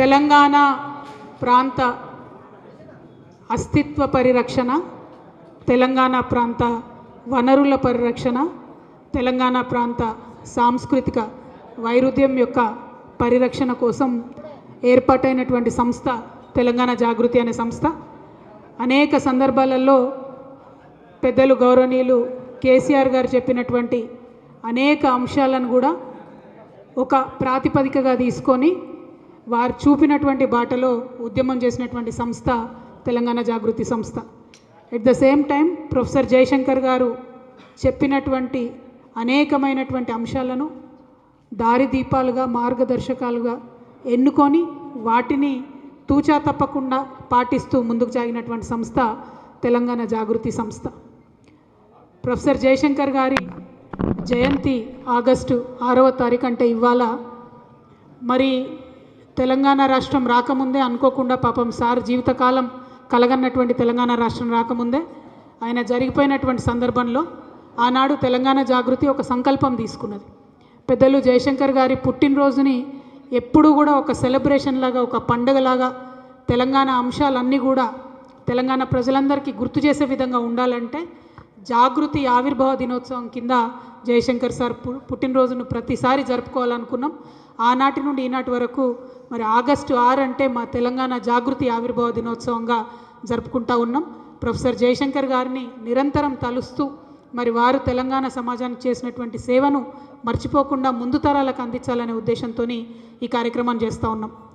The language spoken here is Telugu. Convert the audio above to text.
తెలంగాణ ప్రాంత అస్తిత్వ పరిరక్షణ తెలంగాణ ప్రాంత వనరుల పరిరక్షణ తెలంగాణ ప్రాంత సాంస్కృతిక వైరుధ్యం యొక్క పరిరక్షణ కోసం ఏర్పాటైనటువంటి సంస్థ తెలంగాణ జాగృతి అనే సంస్థ. అనేక సందర్భాలలో పెద్దలు గౌరవనీయులు కేసీఆర్ గారు చెప్పినటువంటి అనేక అంశాలను కూడా ఒక ప్రాతిపదికగా తీసుకొని వారు చూపినటువంటి బాటలో ఉద్యమం చేసినటువంటి సంస్థ తెలంగాణ జాగృతి సంస్థ. At the same time professor Jayashankar garu చెప్పినటువంటి అనేకమైనటువంటి అంశాలను దారిదీపాలుగా మార్గదర్శకాలుగా ఎన్నుకొని వాటిని తూచా తప్పకుండా పాటిస్తూ ముందుకు సాగినటువంటి సంస్థ తెలంగాణ జాగృతి సంస్థ. ప్రొఫెసర్ జయశంకర్ గారి జయంతి ఆగస్టు ఆరవ తారీఖు అంటే ఇవాళ మరి తెలంగాణ రాష్ట్రం రాకముందే అనుకోకుండా పాపం సార్ జీవితకాలం కలగన్నటువంటి తెలంగాణ రాష్ట్రం రాకముందే ఆయన జరిగిపోయినటువంటి సందర్భంలో ఆనాడు తెలంగాణ జాగృతి ఒక సంకల్పం తీసుకున్నది. పెద్దలు జయశంకర్ గారి పుట్టినరోజుని ఎప్పుడూ కూడా ఒక సెలబ్రేషన్ లాగా ఒక పండగలాగా తెలంగాణ అంశాలన్నీ కూడా తెలంగాణ ప్రజలందరికీ గుర్తు చేసే విధంగా ఉండాలంటే జాగృతి ఆవిర్భావ దినోత్సవం కింద జయశంకర్ సార్ పు- పుట్టినరోజును ప్రతిసారి జరుపుకోవాలనుకున్నాం. ఆనాటి నుండి ఈనాటి వరకు మరి ఆగస్టు ఆరు అంటే మా తెలంగాణ జాగృతి ఆవిర్భావ దినోత్సవంగా జరుపుకుంటా ఉన్నాం. ప్రొఫెసర్ జయశంకర్ గారిని నిరంతరం తలుస్తూ మరి వారు తెలంగాణ సమాజానికి చేసినటువంటి సేవను మర్చిపోకుండా ముందు తరాలకు అందించాలనే ఉద్దేశంతో ఈ కార్యక్రమాన్ని చేస్తూ ఉన్నాం.